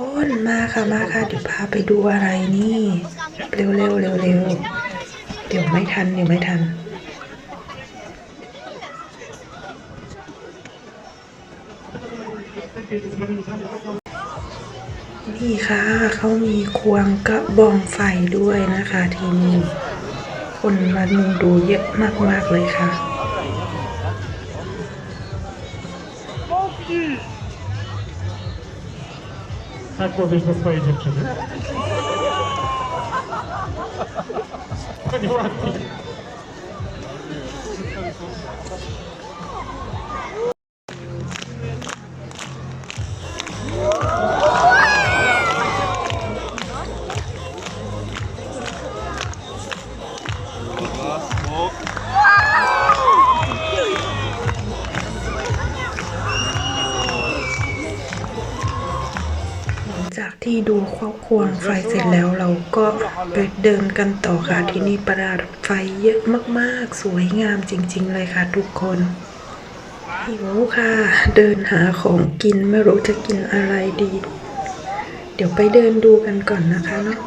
คนมาค่ะมาค่ะเดี๋ยวพาไปดูอะไรนี่ เร็วเร็วเร็วเร็วเดี๋ยวไม่ทันเดี๋ยวไม่ทันนี่ค่ะเขามีควงกระบองไฟด้วยนะคะที่นี่คนมามุงดูเยอะมาก ๆ เลยค่ะ Tak mówisz do swojej dziewczyny? To nieładnie. Dwa, smok. จากที่ดูครอบครัวไฟเสร็จแล้วเราก็ไปเดินกันต่อค่ะที่นี่ประดับไฟเยอะมากๆ สวยงามจริง ๆ เลยค่ะทุกคนหิวค่ะ เดินหาของกินไม่รู้จะกินอะไรดี เดี๋ยวไปเดินดูกันก่อนนะคะเนาะ